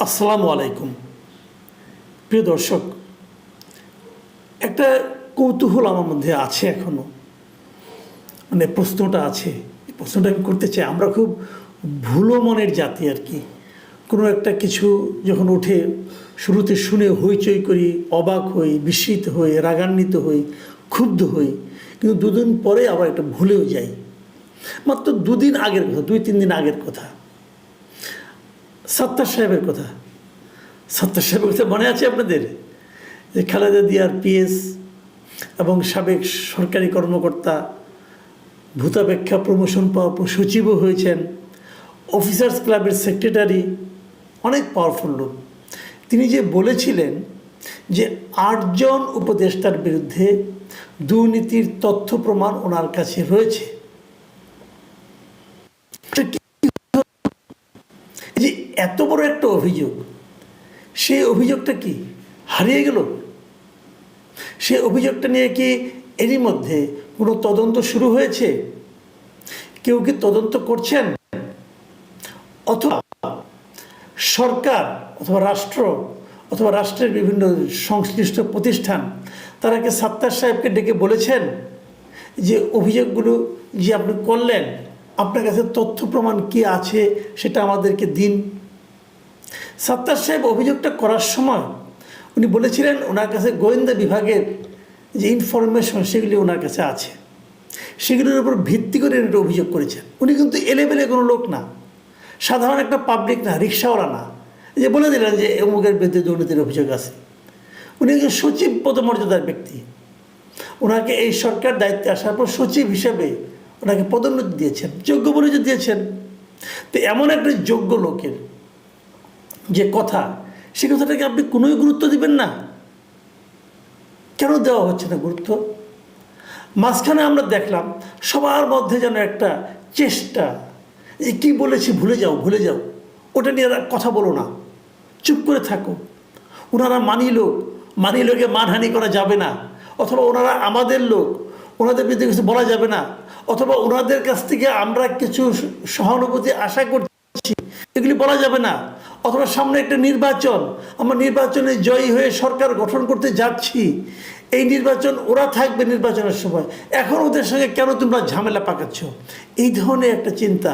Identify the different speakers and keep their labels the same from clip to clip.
Speaker 1: আসসালামু আলাইকুম। প্রিয় দর্শক, একটা কৌতূহল আমার মধ্যে আছে এখনও। মানে প্রশ্নটা আছে। এই প্রশ্নটা আমি করতে চাই। আমরা খুব ভুলো মনের জাতি আর কি। কোনো একটা কিছু যখন ওঠে, শুরুতে শুনে হইচই করি, অবাক হই, বিস্মিত হই, রাগান্বিত হই, ক্ষুব্ধ হই। কিন্তু দুদিন পরে আবার একটা ভুলেও যাই। মাত্র দুদিন আগের কথা, দুই, তিন দিন আগের কথা। সত্তার সাহেবের কথা। সত্তার সাহেবের কথা মনে আছে আপনাদের? যে খালেদা দিয়ার পিএস এবং সাবেক সরকারি কর্মকর্তা, ভূতাপেক্ষা প্রমোশন পাওয়া সচিবও হয়েছেন অফিসার্স ক্লাবের সেক্রেটারি অনেক পাওয়ারফুল লোক। তিনি যে বলেছিলেন যে আটজন উপদেষ্টার বিরুদ্ধে দুর্নীতির তথ্য প্রমাণ ওনার কাছে রয়েছে এটা কি এই যে এত বড় একটা অভিযোগ। সেই অভিযোগটা কি হারিয়ে গেল? সেই অভিযোগটা নিয়ে কি এরই মধ্যে কোনো তদন্ত শুরু হয়েছে? কেউ কি তদন্ত করছেন? অথবা সরকার অথবা রাষ্ট্র অথবা রাষ্ট্রের বিভিন্ন সংশ্লিষ্ট প্রতিষ্ঠান, তারা কি সাত্তার সাহেবকে ডেকে বলেছেন যে অভিযোগগুলো যে আপনি করলেন, আপনার কাছে তথ্য প্রমাণ কি আছে সেটা আমাদেরকে দিন? সাত্তার সাহেব অভিযোগটা করার সময় উনি বলেছিলেন, ওনার কাছে গোয়েন্দা বিভাগের যে ইনফরমেশন সেগুলি ওনার কাছে আছে। সেগুলির উপর ভিত্তি করে উনি অভিযোগ করেছেন। উনি কিন্তু এলেবেলে কোনো লোক না। সাধারণ একটা পাবলিক না, রিক্সাওয়ালা না। যে বলে দিলেন যে অমুকের বিরুদ্ধে দুর্নীতির অভিযোগ আছে। উনি একজন সচিব পদমর্যাদার ব্যক্তি। ওনাকে এই সরকার দায়িত্বে আসার পর সচিব হিসেবে ওনাকে পদোন্নতি দিয়েছেন, যোগ্য বলে যে দিয়েছেন। তো এমন একটা যোগ্য লোকের যে কথা সে কথাটাকে আপনি কোনোই গুরুত্ব দিবেন না। কেন দেওয়া হচ্ছে না গুরুত্ব? মাঝখানে আমরা দেখলাম, সবার মধ্যে যেন একটা চেষ্টা যে কী বলেছি ভুলে যাও ভুলে যাও, ওটা নিয়ে কথা বলো না। চুপ করে থাকো। ওনারা মানি লোক, মানি লোকে মানহানি করা যাবে না। অথবা ওনারা আমাদের লোক, ওনাদের বিরুদ্ধে কিছু বলা যাবে না। অথবা ওনাদের কাছ থেকে আমরা কিছু সহানুভূতি আশা করছি, এগুলি বলা যাবে না। অথবা সামনে একটা নির্বাচন। আমরা নির্বাচনে জয়ী হয়ে সরকার গঠন করতে যাচ্ছি। এই নির্বাচন ওরা থাকবে নির্বাচনের সময়। এখন ওদের সঙ্গে কেন তোমরা ঝামেলা পাকাচ্ছ? এই ধরনের একটা চিন্তা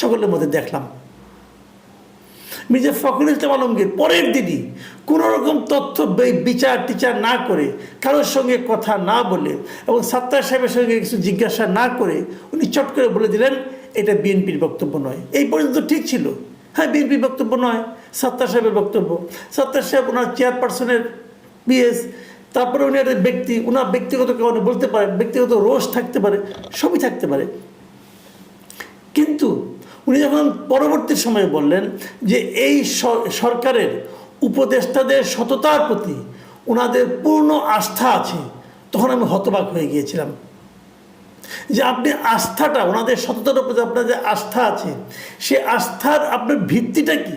Speaker 1: সকলের মধ্যে দেখলাম। মির্জা ফখরুল ইসলাম আলমগীর পরের দিনই কোনো রকম তথ্য বিচার টিচার না করে কারোর সঙ্গে কথা না বলে এবং সাত্তার সাহেবের সঙ্গে কিছু জিজ্ঞাসা না করে উনি চট করে বলে দিলেন, এটা বিএনপির বক্তব্য নয়। এই পর্যন্ত ঠিক ছিল। হ্যাঁ বিএনপির বক্তব্য নয়, সাত্তার সাহেবের বক্তব্য। সাত্তার সাহেব ওনার চেয়ারপারসনের পিএস তারপরে উনি একটা ব্যক্তি ওনার ব্যক্তিগত কারণে বলতে পারেন ব্যক্তিগত রোষ থাকতে পারে, সবই থাকতে পারে। কিন্তু উনি যখন পরবর্তী সময়ে বললেন যে এই সরকারের উপদেষ্টাদের সততার প্রতি ওনাদের পূর্ণ আস্থা আছে, তখন আমি হতবাক হয়ে গিয়েছিলাম। যে আপনি আস্থাটা, ওনাদের সততার উপর যে আপনার যে আস্থা আছে, সে আস্থার আপনার ভিত্তিটা কি?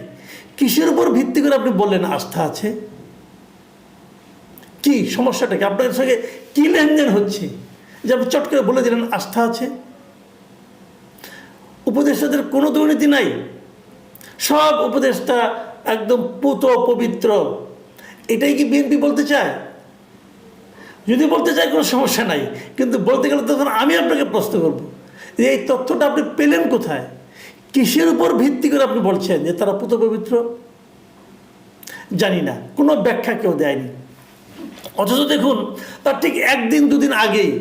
Speaker 1: কিসের উপর ভিত্তি করে আপনি বললেন আস্থা আছে? কি সমস্যাটা কি? আপনাদের সঙ্গে কী লেনদেন হচ্ছে? যে আপনি চট করে বলে দিলেন আস্থা আছে। উপদেষ্টাদের কোনো দুর্নীতি নাই। সব উপদেষ্টা একদম পুত পবিত্র। এটাই কি বিএনপি বলতে চায়? যদি বলতে চায় কোনো সমস্যা নাই, কিন্তু বলতে গেলে তখন আমি আপনাকে প্রশ্ন করব যে এই তথ্যটা আপনি পেলেন কোথায়? কিসের উপর ভিত্তি করে আপনি বলছেন যে তারা পুত পবিত্র? জানি না, কোনো ব্যাখ্যা কেউ দেয়নি। অথচ দেখুন, তার ঠিক একদিন দুদিন আগেই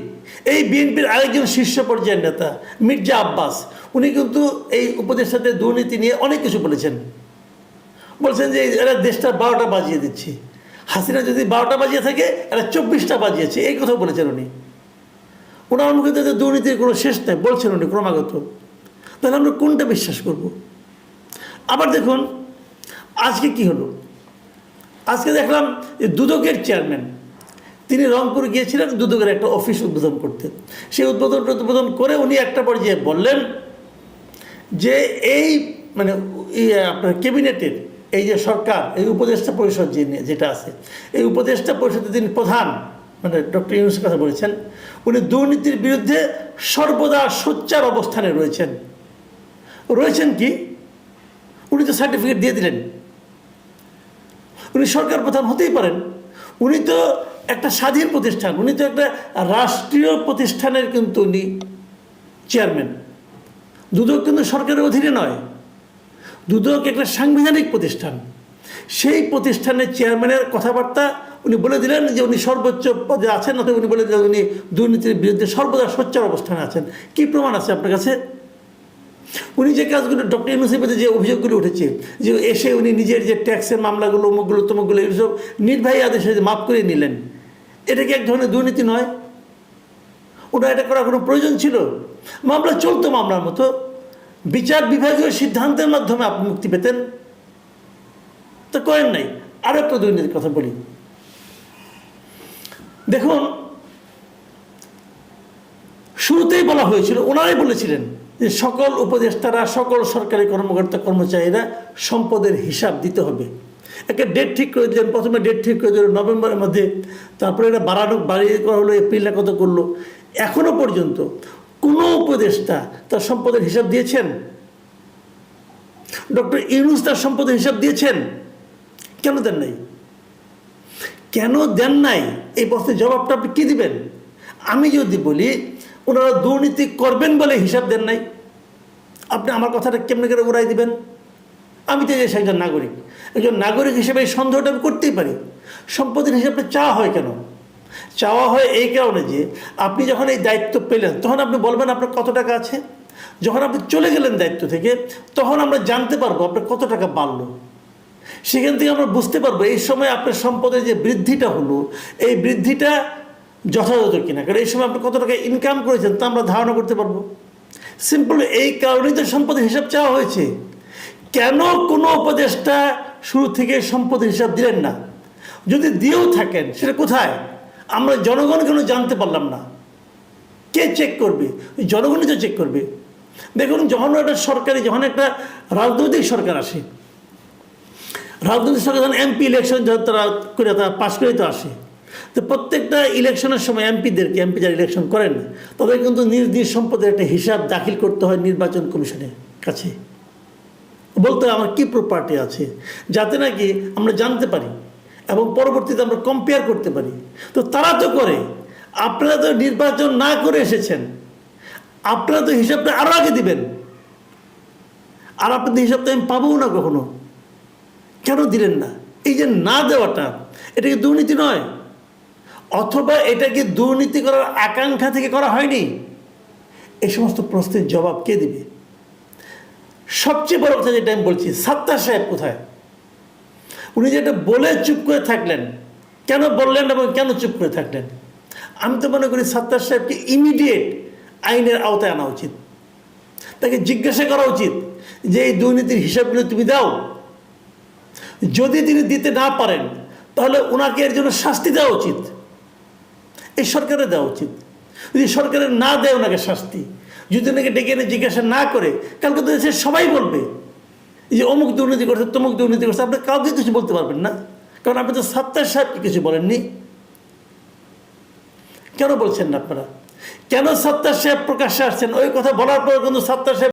Speaker 1: এই বিএনপির আরেকজন শীর্ষ পর্যায়ের নেতা, মির্জা আব্বাস, উনি কিন্তু এই উপদেষ্টাদের দুর্নীতি নিয়ে অনেক কিছু বলেছেন। বলছেন যে এরা দেশটা বারোটা বাজিয়ে দিচ্ছে। হাসিনা যদি বারোটা বাজিয়ে থাকে এরা চব্বিশটা বাজিয়েছে। এই কথা বলেছেন উনি। ওনার মুখে তো দুর্নীতির কোনো শেষ নেই, বলছেন উনি ক্রমাগত। তাহলে আমরা কোনটা বিশ্বাস করব? আবার দেখুন, আজকে কি হলো? আজকে দেখলাম দুদকের চেয়ারম্যান, তিনি রংপুর গিয়েছিলেন, দুদকের একটা অফিস উদ্বোধন করতে। সেই উদ্বোধন উদ্বোধন করে উনি একটা পর্যায়ে বললেন যে এই মানে আপনার ক্যাবিনেটের এই যে সরকার, এই উপদেষ্টা পরিষদ যে যেটা আছে, এই উপদেষ্টা পরিষদের তিনি প্রধান মানে ডক্টর ইউনুসের কথা বলেছেন, উনি দুর্নীতির বিরুদ্ধে সর্বদা সোচ্চার অবস্থানে রয়েছেন। রয়েছেন কি? উনি তো সার্টিফিকেট দিয়ে দিলেন। উনি সরকার প্রধান হতেই পারেন। উনি তো একটা স্বাধীন প্রতিষ্ঠান, উনি তো একটা রাষ্ট্রীয় প্রতিষ্ঠানের কিন্তু উনি চেয়ারম্যান দুদক কিন্তু সরকারের অধীনে নয়। দুদক একটা সাংবিধানিক প্রতিষ্ঠান। সেই প্রতিষ্ঠানের চেয়ারম্যানের কথাবার্তা উনি বলে দিলেন যে উনি সর্বোচ্চ পদে আছেন অথবা উনি বলে দিলেন উনি দুর্নীতির বিরুদ্ধে সর্বদা সোচ্চার অবস্থানে আছেন। কি প্রমাণ আছে আপনার কাছে? উনি যে কাজগুলো ডক্টর ইউনুসেফের যে অভিযোগগুলো উঠেছে, যে এসে উনি নিজের যে ট্যাক্সের মামলাগুলো, অমুকগুলো, তমুকগুলো এইসব নির্বাহী আদেশে মাফ করে নিলেন, এটা কি এক ধরনের দুর্নীতি নয়? ওটা, এটা করার কোনো প্রয়োজন ছিল? মামলা চলতো মামলার মতো। বিচার বিভাগীয় সিদ্ধান্তের মাধ্যমে আপনি মুক্তি পেতেন? তো করেন নাই। আরও একটা দুর্নীতির কথা বলি। দেখুন, শুরুতেই বলা হয়েছিল, ওনারাই বলেছিলেন যে সকল উপদেষ্টারা, সকল সরকারি কর্মকর্তা, কর্মচারীরা সম্পদের হিসাব দিতে হবে। একটা ডেট ঠিক করে দিলেন, প্রথমে ডেট ঠিক করে দিলেন, নভেম্বরের মধ্যে। তারপরে এটা বাড়ানো, বাড়িয়ে করা হলো, এপ্রিলে কত করল। এখনও পর্যন্ত কোনো উপদেষ্টা তার সম্পদের হিসাব দিয়েছেন? ডক্টর ইউনুস তার সম্পদের হিসাব দিয়েছেন? কেন দেন নাই? কেন দেন নাই? এই প্রশ্নের জবাবটা আপনি কী দিবেন? আমি যদি বলি, ওনারা দুর্নীতি করবেন বলে হিসাব দেন নাই। আপনি আমার কথাটা কেমনে করে উড়াই দিবেন? আমি তো একজন নাগরিক। একজন নাগরিক হিসেবে এই সন্দেহটা আমি করতেই পারি। সম্পদের হিসাবটা চা হয় কেন? চাওয়া হয় এই কারণে যে আপনি যখন এই দায়িত্ব পেলেন, তখন আপনি বলবেন আপনার কত টাকা আছে? যখন আপনি চলে গেলেন দায়িত্ব থেকে, তখন আমরা জানতে পারব আপনার কত টাকা বাড়লো। সেখান থেকে আমরা বুঝতে পারব এই সময় আপনার সম্পদের যে বৃদ্ধিটা হলো, এই বৃদ্ধিটা যথাযথ কিনা। কারণ এই সময় আপনি কত টাকা ইনকাম করেছেন তা আমরা ধারণা করতে পারব। সিম্পল এই কারণেই তো সম্পদের হিসাব চাওয়া হয়েছে। কেন কোনো উপদেষ্টা শুরু থেকে সম্পদের হিসাব দিলেন না? যদি দিয়েও থাকেন, সেটা কোথায়? আমরা জনগণ কেন জানতে পারলাম না? কে চেক করবে? জনগণই তো চেক করবে। দেখুন, যখন একটা সরকারি, যখন একটা রাজনৈতিক সরকার আসে, রাজনৈতিক সরকার যখন এমপি ইলেকশন যখন তারা করে, তারা পাশ করে তো আসে। তো প্রত্যেকটা ইলেকশনের সময় এমপিদেরকে এমপি যারা ইলেকশন করেন, তাদের কিন্তু নিজ নিজ সম্পদের একটা হিসাব দাখিল করতে হয় নির্বাচন কমিশনের কাছে। বলতে আমার কী প্রপার্টি আছে? যাতে নাকি আমরা জানতে পারি এবং পরবর্তীতে আমরা কম্পেয়ার করতে পারি। তো তারা তো করে, আপনারা তো নির্বাচন না করে এসেছেন। আপনারা তো হিসাবটা আরও আগে দিবেন। আর আপনাদের হিসাবটা আমি পাবো না কখনো। কেন দিলেন না? এই যে না দেওয়াটা, এটা কি দুর্নীতি নয়? অথবা এটা কি দুর্নীতি করার আকাঙ্ক্ষা থেকে করা হয়নি? এই সমস্ত প্রশ্নের জবাব কে দিবে? সবচেয়ে বড় কথা যেটা আমি বলছি, সাত্তার সাহেব কোথায়? উনি যেটা বলে চুপ করে থাকলেন। কেন বললেন এবং কেন চুপ করে থাকলেন? আমি তো মনে করি সাত্তার সাহেবকে ইমিডিয়েট আইনের আওতায় আনা উচিত। তাকে জিজ্ঞাসা করা উচিত যে এই দুর্নীতির হিসাবগুলো তুমি দাও। যদি তিনি দিতে না পারেন, তাহলে ওনাকে এর জন্য শাস্তি দেওয়া উচিত। এই সরকারের দেওয়া উচিত। যদি সরকারের না দেয় ওনাকে শাস্তি, যদি ওনাকে ডেকে এনে জিজ্ঞাসা না করে, কালকে তো সবাই বলবে। যে অমুক দুর্নীতি করছে, তমুক দুর্নীতি করছে, আপনি কাউকে কিছু বলতে পারবেন না। কারণ আপনি তো সাত্তার সাহেবকে কিছু বলেননি। কেন বলছেন না আপনারা? কেন সাত্তার সাহেব প্রকাশ্যে আসছেন? ওই কথা বলার পর কিন্তু সাত্তার সাহেব